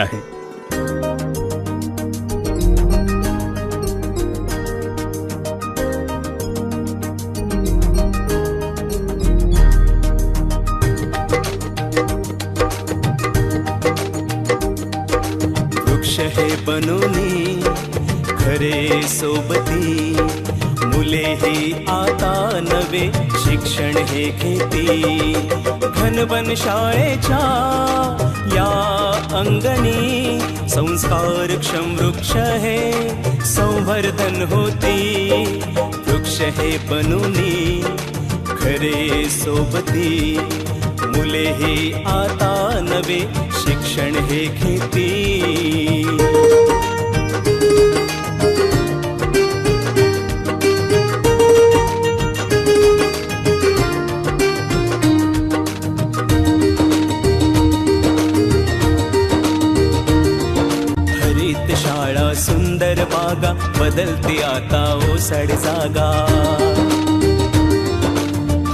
आहे. वृक्ष हे बनूनी खरे सोबती मुले हे आता नवे शिक्षण हे घेती. घनवन शाळेच्या या अंगणी संस्कारक्षम वृक्ष हे संवर्धन होती. वृक्ष हे बनूनी खरे सोबती. मुले हे आता नवे शिक्षण हे घेती. सुंदर बागा बदलते आता ओसड जागा.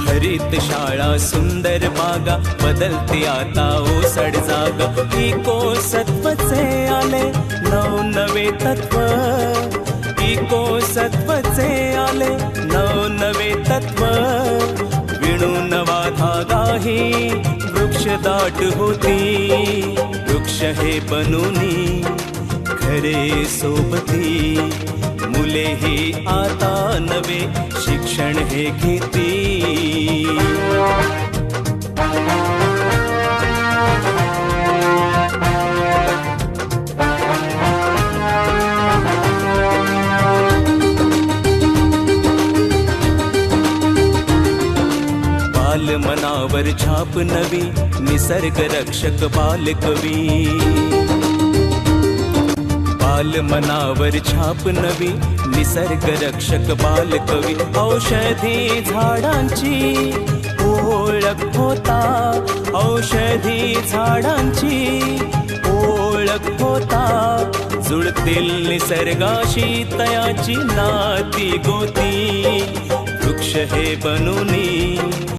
हरित शाळा सुंदर बागा बदलते आता ओसड जागा. इको सत्वचे आले नव नवे तत्व. इको सत्वचे आले नवे तत्व. विणू नवा धागाही वृक्ष दाट होती. वृक्ष हे बनूनी घरे सोबती. मुले हे आता नवे शिक्षण हे घेती. मनावर छाप नवी निसर्ग रक्षक बालकवी. बाल मनावर छाप नवी निसर्ग रक्षक बालकवी औषधी झाडांची ओळख होता औषधी झाडांची ओळख होता. जुळतील निसर्गाशी तयाची नाती गोती वृक्ष हे बनूनी